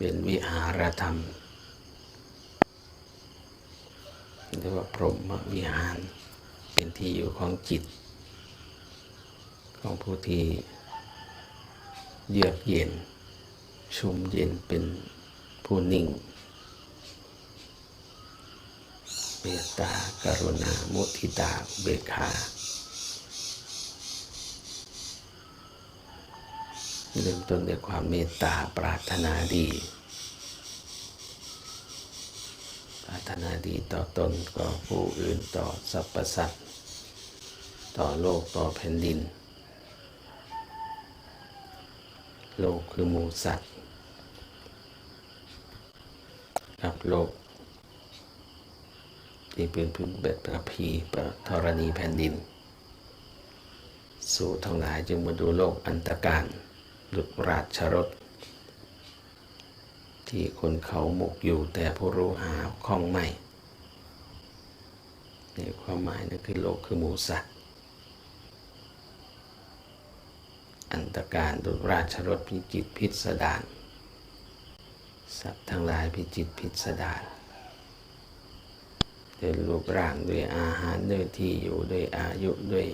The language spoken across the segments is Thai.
เป็นวิหารธรรมเรียกว่าพรหมวิหาร เป็นที่อยู่ของจิต ของผู้ที่เยือกเย็น ชุ่มเย็นเป็นผู้นิ่งเมตตากรุณา มุทิตาเบกขา เริ่มต้นด้วยความเมตตาปรารถนาดี ปรารถนาดีต่อตนต่อผู้อื่นต่อสรรพสัตว์ต่อโลกต่อแผ่นดิน โลกคือหมูสัตว์กับโลก ที่เป็นพื้นเบ็ดประพีประธรณีแผ่นดิน สู่ทั้งหลายจึงมาดูโลกอันตรการ ดุจราชรถ ที่คนเขาหมกอยู่แต่ผู้รู้หาข้องไม่ในความหมายนั่นคือโลกคือหมูสัตว์ อันตรการดุจราชรถพิจิตพิสดารสัตว์ทั้งหลายพิจิตพิสดารด้วยรูปร่างด้วยอาหารด้วยที่อยู่ด้วยอายุด้วย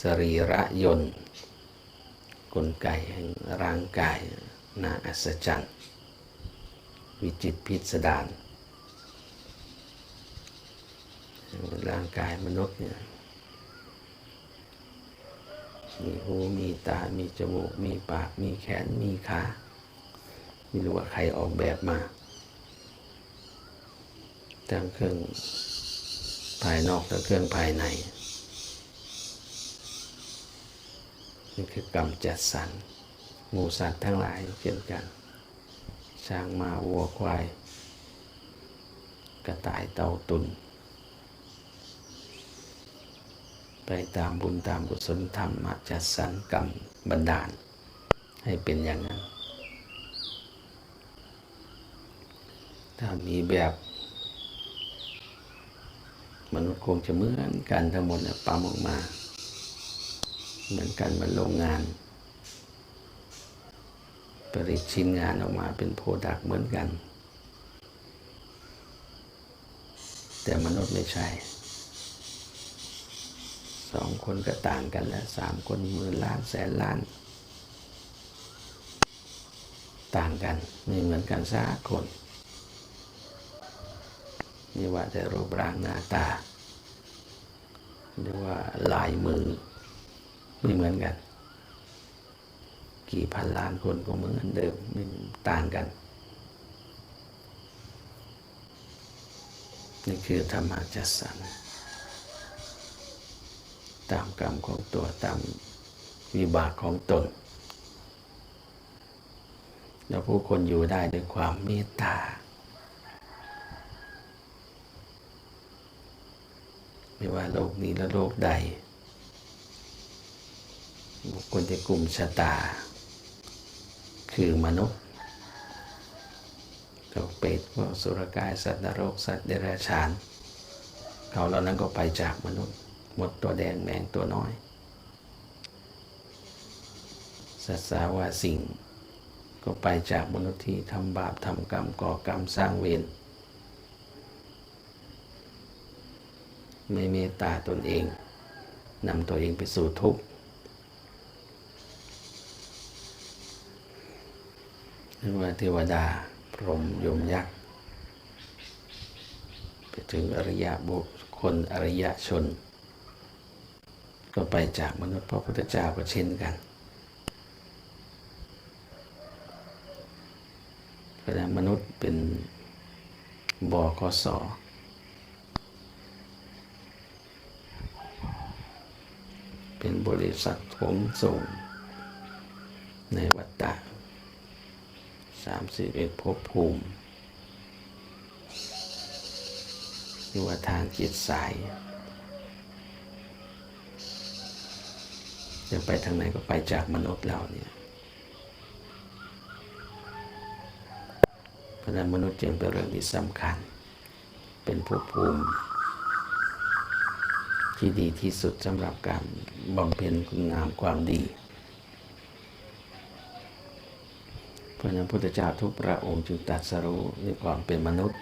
สรีระยนต์ กลไกแห่งร่างกายน่าอัศจรรย์ วิจิตรพิสดารร่างกายมนุษย์เนี่ยมีหู มีตา มีจมูก มีปาก มีแขน มีขาไม่รู้ว่าใครออกแบบมาทั้งเครื่องภายนอกและเครื่องภายใน นี่คือกรรมจัดสรรหมูสัตว์ทั้งหลายเช่นกัน ช้างมาวัวควาย กระต่ายเต่าตุน ไปตามบุญตามกุศลธรรมมาจัดสรรกรรมบันดาล ให้เป็นอย่างนั้น ถ้ามีแบบมนุษย์คงจะเหมือนกันทั้งหมดปั๊มออกมา เหมือนกันมันโรงงาน ผลิตชิ้นงานออกมาเป็นโปรดักต์เหมือนกัน แต่มนุษย์ไม่ใช่สองคนก็ต่างกันแล้วสามคนหมื่นล้านแสนล้าน ต่างกันไม่เหมือนกันสักคนนี่ว่าแต่รูปร่างหน้าตาหรือว่าลายมือ ไม่เหมือนกัน กี่พันล้านคนก็เหมือนเดิมไม่ต่างกัน นี่คือธรรมะจัดสรรตามกรรมของตัวตามวิบากของตน แล้วผู้คนอยู่ได้ด้วยความเมตตาไม่ว่าโลกนี้และโลกใด บุคคลในกลุ่มชะตา คือมนุษย์พวกเปรตพวกสุรกาย สัตว์นรก สัตว์เดรัจฉาน เขาเหล่านั้นก็ไปจากมนุษย์ หมดตัวแดงแมงตัวน้อย สัตว์สาวาสิ่ง ก็ไปจากมนุษย์ที่ทำบาปทำกรรมก่อกรรมสร้างเวรไม่เมตตาตนเองนำตัวเองไปสู่ทุกข์ เรียกว่าเทวดา พรหมยมยักษ์ ไปถึงอริยบุคคลอริยชน ก็ไปจากมนุษย์พระพุทธเจ้าก็เช่นกันเพราะฉะนั้นมนุษย์เป็นบกสเป็นบริษัทขนส่งในวัฏฏะามสิบเอ็ดภพภูมิหรือว่าทางจิตสาย จะไปทางไหนก็ไปจากมนุษย์เราเนี่ยเพราะนั้นมนุษย์จึงเป็นเรื่องที่สำคัญ เป็นภพภูมิ ที่ดีที่สุดสำหรับการบำเพ็ญคุณงามความดี เพราะนั้นพุทธเจ้าทุกพระองค์จึงตรัสรู้ในความเป็นมนุษย์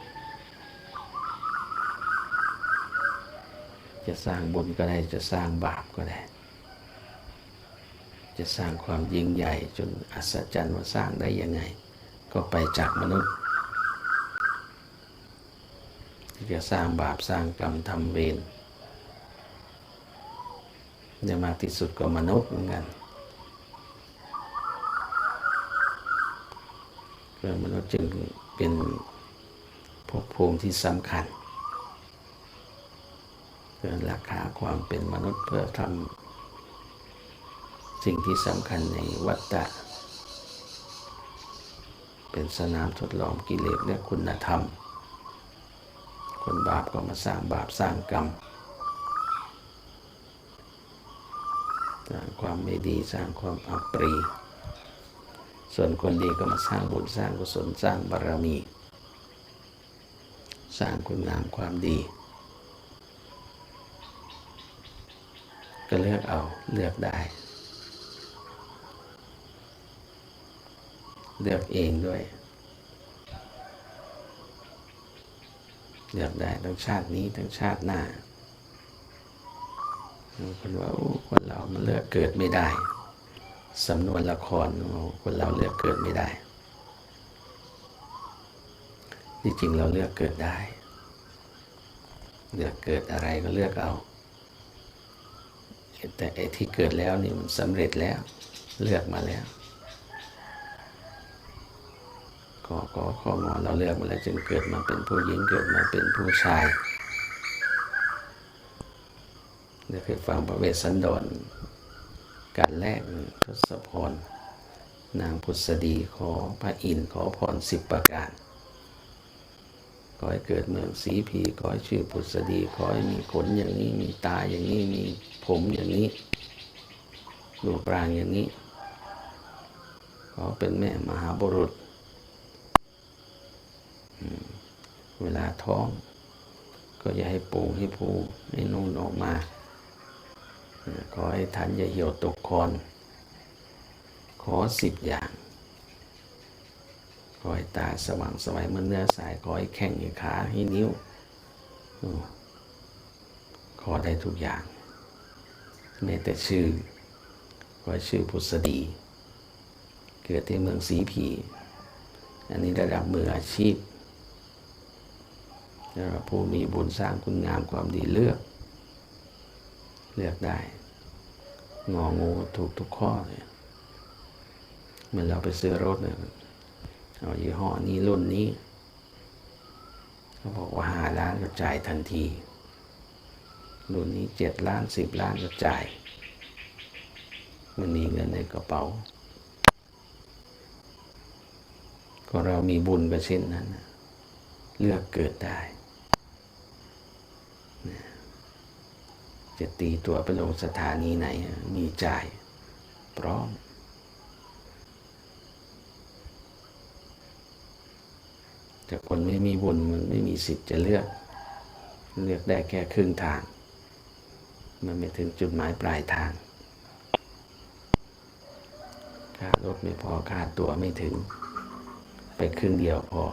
จะสร้างบุญก็ได้จะสร้างบาปก็ได้ จะสร้างความยิ่งใหญ่จนอัศจรรย์ว่าสร้างได้ยังไง ก็ไปจากมนุษย์จะสร้างบาปสร้างกรรมทำเวรในมากที่สุดก็มนุษย์เหมือนกัน เพื่องมนุษย์จึงเป็นภพภูมิที่สำคัญเพื่อราคาความเป็นมนุษย์เพื่อทำสิ่งที่สำคัญในวัฏฏะเป็นสนามทดลองกิเลสและคุณธรรม คนบาปก็มาสร้างบาปสร้างกรรมสร้างความไม่ดีสร้างความอับปรี ส่วนคนดีก็มาสร้างบุญสร้างกุศลสร้างบารมี สร้างคุณงามความดี ก็เลือกเอาเลือกได้ เลือกเองด้วย เลือกได้ทั้งชาตินี้ทั้งชาติหน้าคนว่าโอ้คนเรามันเลือกเกิดไม่ได้ สำนวนละครคนเราเลือกเกิดไม่ได้ ที่จริงเราเลือกเกิดได้ เลือกเกิดอะไรก็เลือกเอา แต่ไอ้ที่เกิดแล้วนี่มันสำเร็จแล้ว เลือกมาแล้วขอขอข้องอเราเลือกมาแล้วจึงเกิดมาเป็นผู้หญิงเกิดมาเป็นผู้ชายเดี๋ยวเคยฟังพระเวสสันดร การแรกทศพร นางพุทธดีขอพระอินทร์ขอพรสิบประการขอให้เกิดเมืองสีพีขอให้ชื่อพุทธดีขอให้มีขนอย่างนี้มีตาอย่างนี้มีผมอย่างนี้รูปร่างอย่างนี้ ขอเป็นแม่มหาบุรุษ เวลาท้อง ก็อย่าให้ปูให้ผูให้นุ่นออกมา ขอให้ทันอย่าเหี่ยวตกคอน ขอสิบอย่าง ขอให้ตาสว่างสวัยเหมือนเนื้อสาย ขอให้แข้งให้ขาให้นิ้ว ขอได้ทุกอย่างแม้แต่ชื่อขอชื่อพุทธดี เกิดที่เมืองสีผี อันนี้ระดับมืออาชีพผู้มีบุญสร้างคุณงามความดีเลือก เลือกได้ งองูถูกทุกข้อเลยเหมือนเราไปซื้อรถเนี่ยเอายี่ห้อนี้รุ่นนี้เขาบอกว่าห้าล้านก็จ่ายทันที รุ่นนี้เจ็ดล้านสิบล้านก็จ่าย มันมีเงินในกระเป๋า ก็เรามีบุญก็เช่นนั้น เลือกเกิดได้ จะตีตัวไปลงสถานีไหน มีจ่าย พร้อม แต่คนไม่มีบุญมันไม่มีสิทธิ์จะเลือก เลือกได้แค่ครึ่งทาง มันไม่ถึงจุดหมายปลายทาง ค่ารถไม่พอค่าตัวไม่ถึง ไปครึ่งเดียวพอ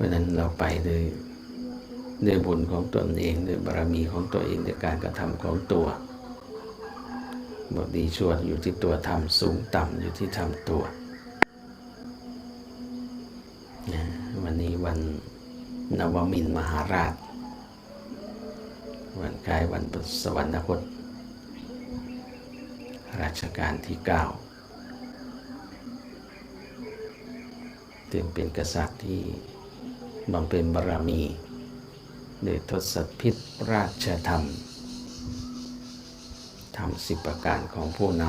ราะนั้นเราไปด้วยด้วยบุญของตนเองด้วยบารมีของตัวเองด้วยการกระทำของตัวบทดีชั่วอยู่ที่ตัวทำสูงต่ำอยู่ที่ทำตัว วันนี้วันนวมินมหาราช วันคล้ายวันสวรรคตรัชกาลที่เก้าถึงเป็นกษัตริย์ที่ บำเพ็ญบารมีโดยทศพิษราชธรรมทำสิบประการของผู้น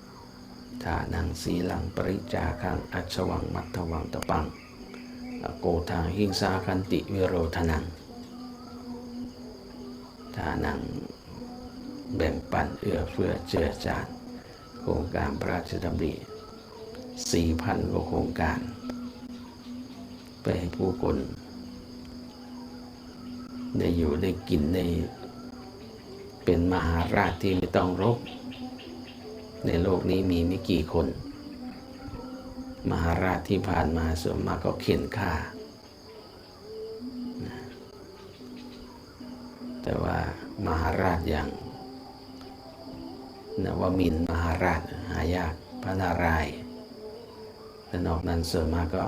ำทานังสีลังปริจาคังอัชวังมัทวังตะปัง โกทางหิงสาคันติวิโรธนังทานังแบ่งปันเอื้อเฟื้อเจือจานโครงการพระราชดำริสี่พันกว่าโครงการ ไปให้ผู้คน ได้อยู่ได้กินได้เป็นมหาราชที่ไม่ต้องรบ ในโลกนี้มีไม่กี่คน มหาราชที่ผ่านมาส่วนมากก็เข็นฆ่า แต่ว่ามหาราชอย่างนวมินมหาราชหายากพระนารายณ์แต่นอกนั้นส่วนมากก็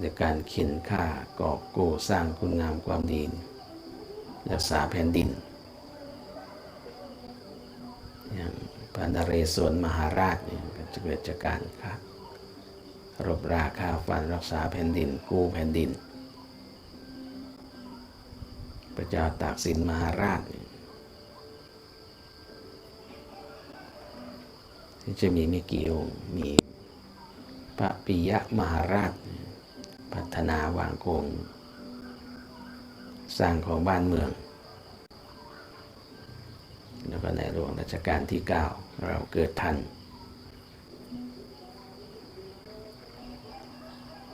ในการเข็นฆ่ากอบโกสร้างคุณงามความดีรักษาแผ่นดิน อย่างพระนเรศวรมหาราชเนี่ยก็จะเกิดจากการฆ่ารบราฆ่าฟันรักษาแผ่นดิน กู้แผ่นดิน พระเจ้าตากสินมหาราชเนี่ยที่จะมีไม่กี่องค์มีพระปิยะมหาราช พัฒนาวางโกงสร้างของบ้านเมือง แล้วก็ในหลวงรัชกาลที่ 9 เราเกิดทัน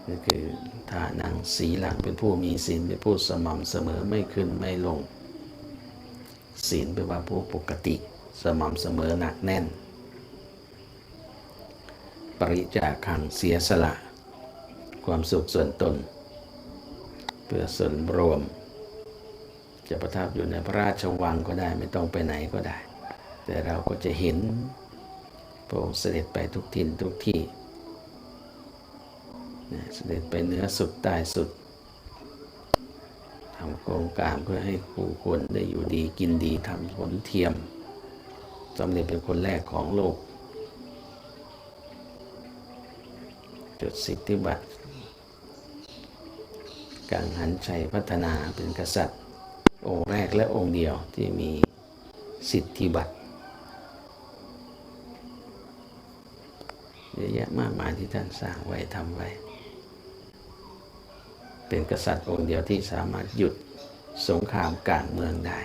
นี่คือฐานังสีหลังเป็นผู้มีศีลเป็นผู้สม่ำเสมอไม่ขึ้นไม่ลง ศีลเป็นว่าผู้ปกติสม่ำเสมอหนักแน่น ปริจาคังเสียสละ ความสุขส่วนตน เพื่อส่วนรวม จะประทับอยู่ในพระราชวังก็ได้ไม่ต้องไปไหนก็ได้ แต่เราก็จะเห็นพระองค์เสด็จไปทุกทินทุกที่นะเสด็จไปเหนือสุดใต้สุดทำโครงการเพื่อให้ผู้คนได้อยู่ดีกินดีทำผลเทียมสำเร็จเป็นคนแรกของโลก จดสิทธิบัตร กังหันชัยพัฒนาเป็นกษัตริย์ องค์แรกและองค์เดียวที่มีสิทธิบัตรเยอะแยะมากมายที่ท่านสร้างไว้ทำไว้ เป็นกษัตริย์องค์เดียวที่สามารถหยุดสงครามกางเมืองได้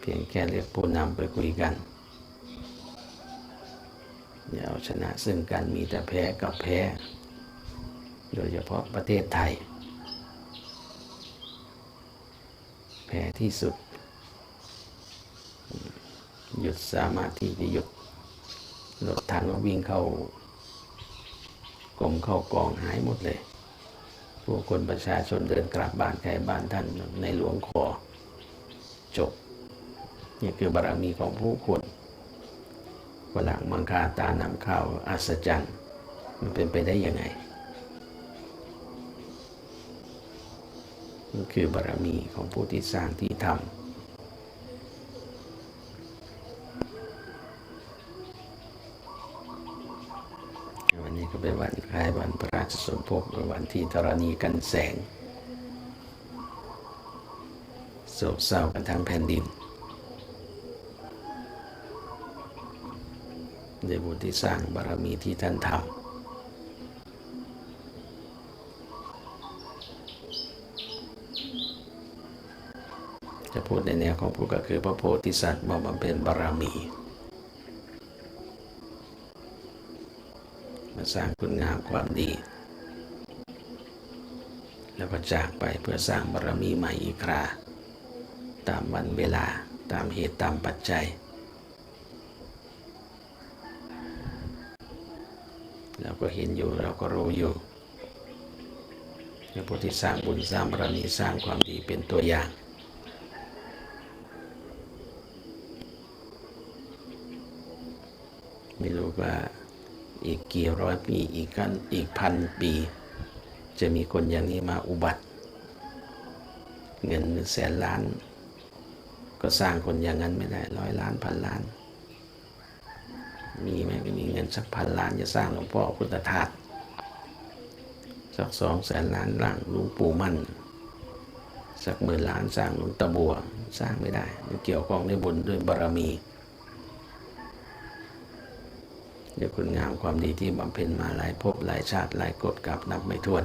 เพียงแค่เรียกผู้นำไปคุยกันอย่าเอาชนะซึ่งกันมีแต่แพ้กับแพ้ โดยเฉพาะประเทศไทย แพ้ที่สุด หยุดสามารถที่จะหยุดรถถังก็วิ่งเข้ากรมเข้ากองหายหมดเลยผู้คนประชาชนเดินกลับบ้านใครบ้านท่านในหลวงขอจบ นี่คือบารมีของผู้คนฝรั่งมังคาตานำข้าวอัศจรรย์ มันเป็นไปได้ยังไง นี่คือบารมีของผู้ที่สร้างที่ทำวันนี้ก็เป็นวันคล้ายวันพระราชสมภพเป็นวันที่ธรณีกันแสงโศกเศร้ากันทั้งแผ่นดินในบุญที่สร้างบารมีที่ท่านทำ พูดในแนวของผู้ก็คือพระโพธิสัตว์บำเพ็ญบารมี มาสร้างคุณงามความดี แล้วก็จากไปเพื่อสร้างบารมีใหม่อีกครา ตามวันเวลาตามเหตุตามปัจจัย เราก็เห็นอยู่เราก็รู้อยู่พระพุทธสร้างบุญสร้างบารมีสร้างความดีเป็นตัวอย่าง ไม่รู้ว่าอีกกี่ร้อยปีอีกกันอีกพันปี จะมีคนอย่างนี้มาอุบัติ เงินแสนล้าน ก็สร้างคนอย่างนั้นไม่ได้ร้อยล้านพันล้าน มีไหมมีเงินสักพันล้านจะสร้างหลวงพ่อพุทธทาสสักสองแสนล้านร่างหลวงปู่มั่น สักหมื่นล้านสร้างหลวงตะบัวสร้างไม่ได้มันเกี่ยวข้องด้วยบุญด้วยบารมี้วยคุณงามความดีที่บำเพ็ญมาหลายภพหลายชาติหลายกฎกับนับไม่ถ้วน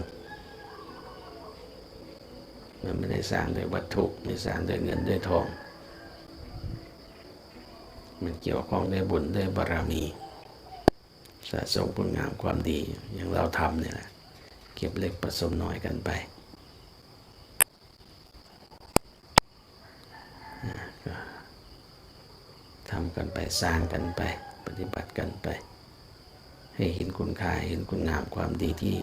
มันไม่ได้สร้างด้วยวัตถุไม่สร้างด้วยเงินด้วยทอง มันเกี่ยวข้องด้วยบุญด้วยบารมี สะสมคุณงามความดีอย่างเราทำเนี่ยแหละเก็บเล็กผสมน้อยกันไปทำกันไปสร้างกันไป ปฏิบัติกันไป ให้เห็นคุณค่าเห็นคุณงามความดีที่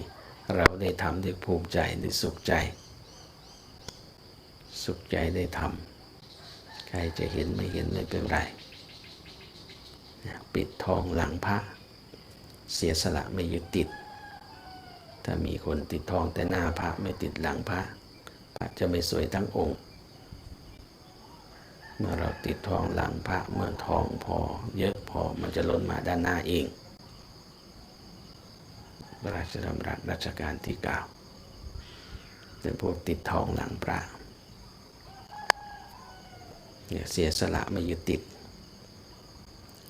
เราได้ทำได้ภูมิใจได้สุขใจ สุขใจได้ทำใครจะเห็นไม่เห็นไม่เป็นไร ปิดทองหลังพระ เสียสละไม่ยึดติด ถ้ามีคนติดทองแต่หน้าพระไม่ติดหลังพระพระจะไม่สวยทั้งองค์ เมื่อเราติดทองหลังพระเมื่อทองพอเยอะพอมันจะล้นมาด้านหน้าเอง ระราชดำรัสรัชกาลที่เก้าเป็นพวกติดทองหลังพระเนี่ยเสียสละไม่ยึดติด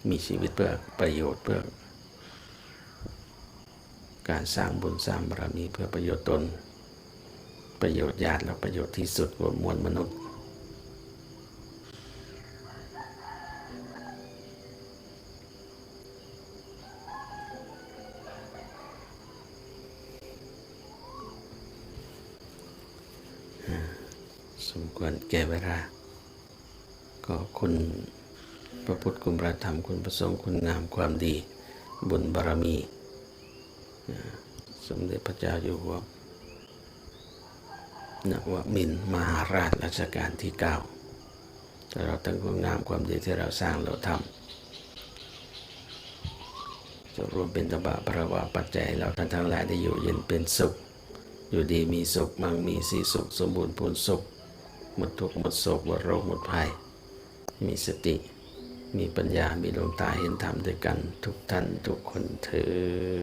มีชีวิตเพื่อประโยชน์เพื่อ การสร้างบุญสร้างบารมีเพื่อประโยชน์ตน ประโยชน์ญาติและประโยชน์ที่สุดของมวลมนุษย์ สม ควรแก่เวลา ก็คุณพระพุทธคุณพระธรรมคุณพระสงฆ์คุณงามความดี บุญบารมีนะสมเด็จพระเจ้าอยู่หัวนวมินมหาราชรัชกาลที่เก้าแต่เราตั้งคุณงามความดีที่เราสร้างเราทำจะรวมเป็นตบะประวาปัจจัยเราท่านทั้งหลายได้อยู่เย็นเป็นสุข อยู่ดีมีสุขมั่งมีสีสุข สมบูรณ์พูนสุข หมดทุกข์หมดโศกหมดโรคหมดภัย มีสติ มีปัญญา มีดวงตาเห็นธรรมด้วยกัน ทุกท่านทุกคนเถอ